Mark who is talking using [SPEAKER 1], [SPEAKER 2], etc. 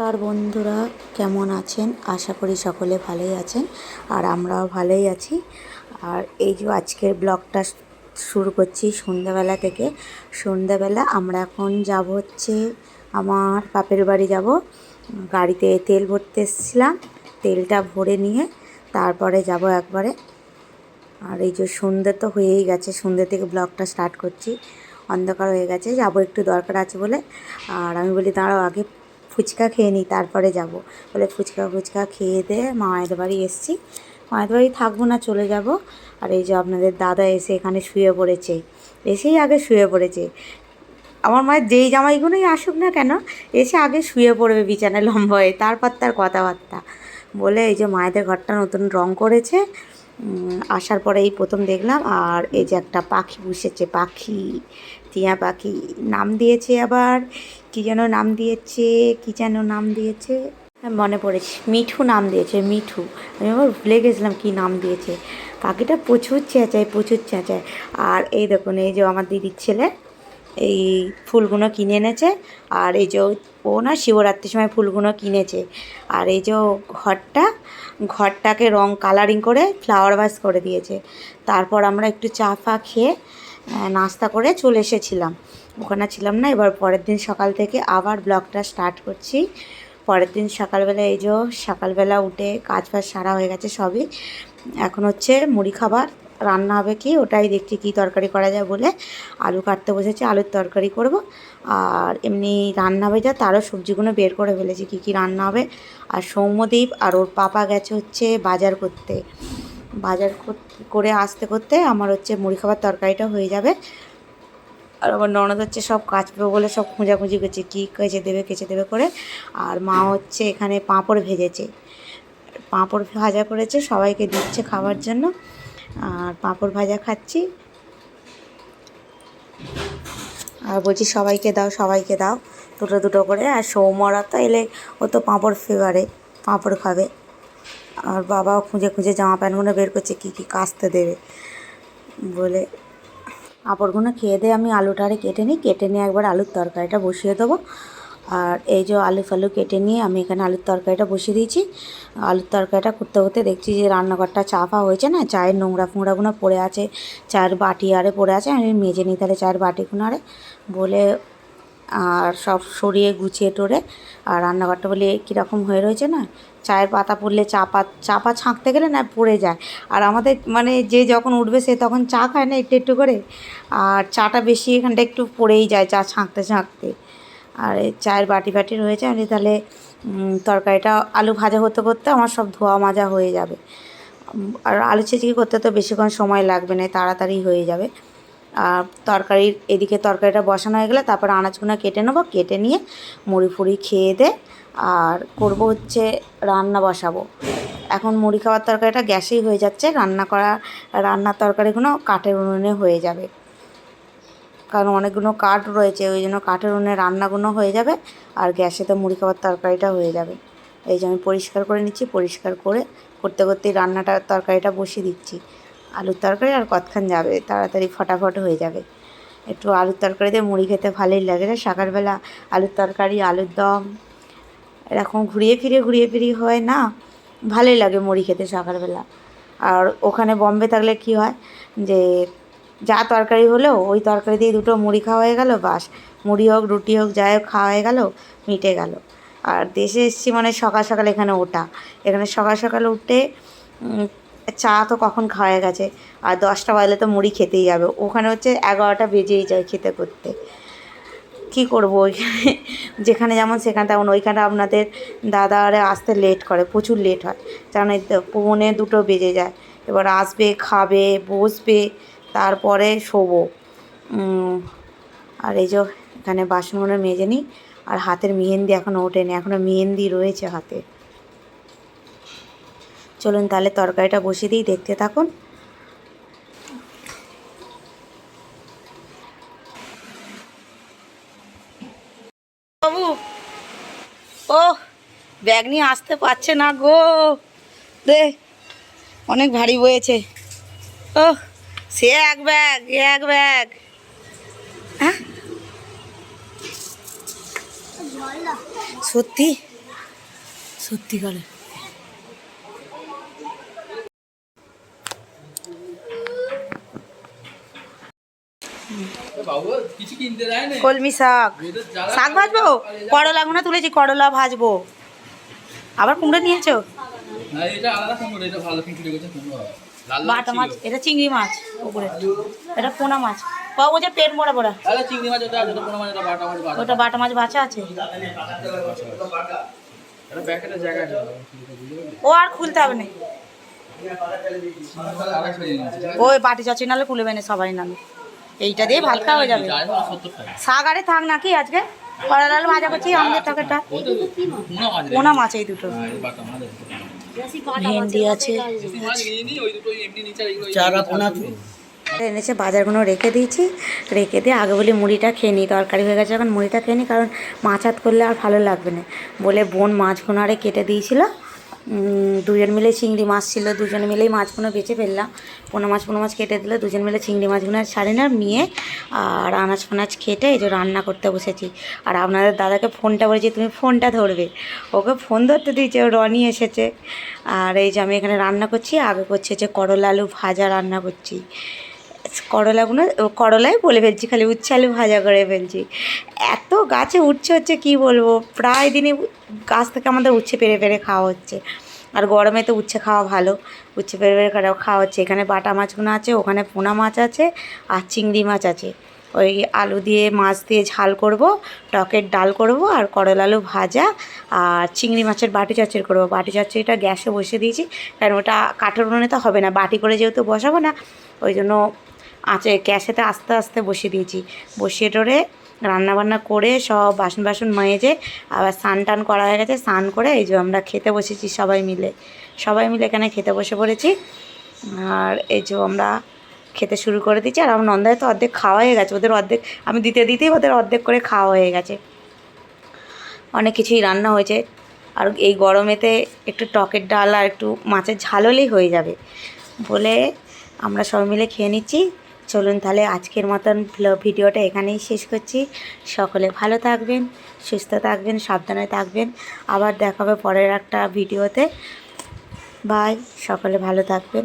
[SPEAKER 1] নমস্কার বন্ধুরা, কেমন আছেন? আশা করি সকলে ভালোই আছেন আর আমরাও ভালোই আছি। আর এই যে আজকের ব্লগটা শুরু করছি সন্ধ্যাবেলা থেকে। সন্ধ্যাবেলা আমরা এখন যাব হচ্ছে আমার বাপের বাড়ি যাব। গাড়িতে তেল ভরতে এসেছিলাম, তেলটা ভরে নিয়ে তারপরে যাব একবারে। আর এই যে সন্ধ্যে তো হয়েই গেছে, সন্ধ্যে থেকে ব্লগটা স্টার্ট করছি। অন্ধকার হয়ে গেছে, যাব একটু দরকার আছে বলে। আর আমি বলি, দাঁড়াও আগে ফুচকা খেয়ে নিই, তারপরে যাব। বলে ফুচকা ফুচকা খেয়ে দিয়ে মায়ের বাড়ি এসেছি। মায়ের বাড়ি থাকব না, চলে যাব। আর এই যে আপনাদের দাদা এসে এখানে শুয়ে পড়েছে। এসেই আগে শুয়ে পড়েছে। আমার মায়ের যেই জামাইগুলোই আসুক না কেন, এসে আগে শুয়ে পড়বে বিছানায় লম্বা হয়ে তারপর তার কথাবার্তা। বলে এই যে মায়েদের ঘরটা নতুন রং করেছে। আসার পরে এই প্রথম দেখলাম, আর এই যে একটা পাখি বসেছে, পাখি। টিয়া পাখি নাম দিয়েছে আবার কি যেন নাম দিয়েছে কি যেন নাম দিয়েছে? হ্যাঁ, মনে পড়েছে। মিঠু নাম দিয়েছে মিঠু। আমি আবার ভুলে গেছিলাম কী নাম দিয়েছে। পাখিটা প্রচুর চেঁচায় প্রচুর চেঁচায়। আর এই দেখুন এই যে আমার দিদির ছেলে এই ফুলগুলো কিনে এনেছে। আর এই যে ও না শিবরাত্রির সময় ফুলগুলো কিনেছে। আর এই যে ঘরটা ঘরটাকে রং কালারিং করে ফ্লাওয়ার ভাস করে দিয়েছে। তারপর আমরা একটু চা ফা খেয়ে নাস্তা করে চলে এসেছিলাম। ওখানে ছিলাম না, এবার পরের দিন সকাল থেকে আবার ব্লগটা স্টার্ট করছি। পরের দিন সকালবেলা এই যে সকালবেলা উঠে কাজ ফাজ সারা হয়ে গেছে সবই। এখন হচ্ছে মুড়ি খাবার, রান্না হবে কি ওটাই দেখছি কী তরকারি করা যায় বলে। আলু কাটতে বসেছি, আলুর তরকারি করব। আর এমনি রান্না হবে যা তারও সবজিগুলো বের করে ফেলেছি, কী কী রান্না হবে। আর সৌম্যদীপ আর ওর পাপা গেছে হচ্ছে বাজার করতে। বাজার করে আসতে করতে আমার হচ্ছে মুড়ি খাবার তরকারিটা হয়ে যাবে। আর আমার ননদ হচ্ছে সব কাচবে বলে সব খুঁজাখুঁজি করছে, কী কেচে দেবে কেচে দেবে করে। আর মা হচ্ছে এখানে পাঁপড় ভেজেছে। পাঁপড় ভাজা করেছে, সবাইকে দিচ্ছে খাওয়ার জন্য। আর পাঁপড় ভাজা খাচ্ছি। আর বলছি সবাইকে দাও সবাইকে দাও। দুটো দুটো করে। আর সৌমরা তো এলে, ও তো পাঁপড় ফেভারে পাঁপড় খাবে। আর বাবাও খুঁজে খুঁজে জামা প্যান্টগুলো বের করছে, কী কী কাচতে দেবে। বলে পাঁপড়গুলো খেয়ে দিয়ে আমি আলুটারে কেটে নিই, কেটে নিয়ে একবার আলুর তরকারিটা বসিয়ে দেবো। আর এই যে আলু ফালু কেটে নিয়ে আমি এখানে আলুর তরকারিটা বসিয়ে দিয়েছি। আলুর তরকারিটা করতে করতে দেখছি যে রান্নাঘরটা চাপা হয়েছে না, চায়ের নোংরা ফোংরাগুলো পড়ে আছে, চায়ের বাটি আরে পড়ে আছে, আমি মেজে নিই তাহলে চায়ের বাটিগুলো আরে। বলে আর সব সরিয়ে গুছিয়ে টোরে আর রান্নাঘরটা বলে কীরকম হয়ে রয়েছে না? চায়ের পাতা পড়লে চাপা চাপা ছাঁকতে গেলে না পড়ে যায়। আর আমাদের মানে যে যখন উঠবে সে তখন চা খায় না একটু একটু করে। আর চাটা বেশি এখানটা একটু পড়েই যায় চা ছাঁকতে ছাঁকতে। আর চায়ের বাটি বাটি রয়েছে, আমি তাহলে তরকারিটা আলু ভাজা হতে করতে আমার সব ধোয়া মাজা হয়ে যাবে। আর আলু ছেঁচকি করতে তো বেশিক্ষণ সময় লাগবে না, তাড়াতাড়ি হয়ে যাবে। তরকারির এদিকে তরকারিটা বসানো হয়ে গেলে তারপর আনাজগুলো কেটে নেব। কেটে নিয়ে মুড়ি ফুড়ি খেয়ে দে। আর করব হচ্ছে রান্না বসাবো। এখন মুড়ি খাওয়ার তরকারিটা গ্যাসেই হয়ে যাচ্ছে। রান্না করা, রান্নার তরকারিগুলো কাঠের উনুনে হয়ে যাবে। কারণ অনেকগুলো কাঠ রয়েছে, ওই জন্য কাঠের উনুনে রান্নাগুলো হয়ে যাবে আর গ্যাসে তো মুড়ি খাওয়ার তরকারিটা হয়ে যাবে। এই যে আমি পরিষ্কার করে নিচ্ছি, পরিষ্কার করে করতে করতেই রান্নাটা, তরকারিটা বসিয়ে দিচ্ছি। আলুর তরকারি আর কতক্ষণ যাবে? তাড়াতাড়ি ফটাফট হয়ে যাবে। একটু আলুর তরকারি দিয়ে মুড়ি খেতে ভালোই লাগে না সকালবেলা আলুর তরকারি, আলুর দম, এরকম ঘুরিয়ে ফিরিয়ে ঘুরিয়ে ফিরিয়ে হয় না? ভালোই লাগে মুড়ি খেতে সকালবেলা। আর ওখানে বম্বে থাকলে কি হয়? যে যা তরকারি হলো ওই তরকারি দিয়ে দুটো মুড়ি খাওয়া হয়ে গেল, বাস। মুড়ি হোক, রুটি হোক, যাই হোক, খাওয়া হয়ে গেল, মিটে গেল। আর দেশে এসেছি মানে সকাল সকাল এখানে ওঠা। এখানে সকাল সকাল উঠে চা তো কখন খাওয়া গেছে। আর দশটা বাজলে তো মুড়ি খেতেই যাবে ওখানে হচ্ছে এগারোটা বেজেই যায় খেতে করতে। কী করব ওইখানে? যেখানে যেমন সেখানে তেমন। ওইখানে আপনাদের দাদা আরে আসতে লেট করে, প্রচুর লেট হয়। কারণ পৌনে দুটো বেজে যায়। এবার আসবে, খাবে, বসবে, তারপরে শোবো। আর এই যে এখানে বাসনগুলো মেজে নিই। আর হাতের মেহেন্দি এখনও ওঠেনি। এখনও মেহেন্দি রয়েছে হাতে। চলুন তাহলে তরকারিটা বসিয়ে দিই, দেখতে থাকুন। বাবু, ও, ব্যাগ নিয়ে আসতে পারছে না গো। দে, অনেক ভারী বয়েছে ও, সে এক ব্যাগ এক ব্যাগ। হ্যাঁ? সত্যি? সত্যিকারে
[SPEAKER 2] বাবু কিছু কিনতে দেয় না
[SPEAKER 1] কলমি শাক। শাক ভাজবো? করলা গুলো তুলেছি করলা ভাজবো। আবার কুমড়ো নিয়েছো? বাটা মাছ এটা চিংড়ি মাছ উপরে। এটা পোনা মাছ। যে পেট মোড়া
[SPEAKER 2] মাছ ওটা বাটা মাছ
[SPEAKER 1] আছে? ও আর খুলতে হবে না? ওই বাটি চাচি নালে খুলবে না সবাই নালে। এইটা দিয়ে ভাত খাওয়া যাবে। শাক আরে থাক নাকি আজকে? করলা লাল ভাজা করছি আমাদের তরকারিটা।
[SPEAKER 2] পোনা মাছ
[SPEAKER 1] এই দুটো। ভেন্ডি আছে। এনেছে বাজারগুলো রেখে দিয়েছি। রেখে দিয়ে আগে বলি মুড়িটা খেয়ে নিই তরকারি হয়ে গেছে এখন মুড়িটা খেয়ে নিই কারণ মাছ হাত করলে আর ভালো লাগবে না। বলে বোন মাছগুলো আরে কেটে দিয়েছিল। দুজন মিলে চিংড়ি মাছ ছিল, দুজন মিলেই মাছগুলো বেঁচে ফেললাম। পোনা মাছ পোনা মাছ কেটে দিলে, দুজন মিলে চিংড়ি মাছগুলো ছাড়ি না, নিয়ে আর আনাজ ফোনাজ কেটে এই যে রান্না করতে বসেছি। আর আপনাদের দাদাকে ফোনটা বলেছি, তুমি ফোনটা ধরবে। ওকে ফোন ধরতে দিয়েছে রনি এসেছে। আর এই যে আমি এখানে রান্না করছি, আগে করছে যে করলা আলু ভাজা রান্না করছি। করলাগুলো করলাই বলে ফেলছি, খালি উচ্ছে আলু ভাজা করে ফেলছি। এত গাছে উঠছে হচ্ছে, কি বলব? প্রায় দিনই গাছ থেকে আমাদের উচ্ছে পেরে পেরে খাওয়া হচ্ছে। আর গরমে তো উচ্ছে খাওয়া ভালো। উচ্ছে পেরে পেরে খাওয়া হচ্ছে। এখানে বাটা মাছগুলো আছে, ওখানে পোনা মাছ আছে, আর চিংড়ি মাছ আছে। ওই আলু দিয়ে মাছ দিয়ে ঝাল করব, টকের ডাল করব, আর করলা আলু ভাজা, আর চিংড়ি মাছের বাটি চচ্চড়ি করব। বাটি চচ্চড়িটা গ্যাসে বসিয়ে দিয়েছি, কারণ ওটা কাঠের উনুনে তো হবে না। বাটি করে যেহেতু বসাবো না, ওই জন্য আঁচে গ্যাসেতে আস্তে আস্তে বসিয়ে দিয়েছি। বসিয়ে টোরে রান্নাবান্না করে সব বাসন বাসন মেজে আবার স্নান টান করা হয়ে গেছে, স্নান করে এই যে আমরা খেতে বসেছি সবাই মিলে। সবাই মিলে এখানে খেতে বসে পড়েছি। আর এই যে আমরা খেতে শুরু করে দিচ্ছি আর আমার নন্দায় তো অর্ধেক খাওয়া হয়ে গেছে, ওদের অর্ধেক, আমি দিতে দিতেই ওদের অর্ধেক করে খাওয়া হয়ে গেছে। অনেক কিছুই রান্না হয়েছে। আর এই গরমেতে একটু টকের ডাল আর একটু মাছের ঝাল হলেই হয়ে যাবে। বলে আমরা সবাই মিলে খেয়ে নিচ্ছি। চলুন তাহলে আজকের মতন ভিডিওটা এখানেই শেষ করছি। সকলে ভালো থাকবেন, সুস্থ থাকবেন, সাবধানে থাকবেন। আবার দেখাবে পরের একটা ভিডিওতে। বাই সকলে ভালো থাকবেন।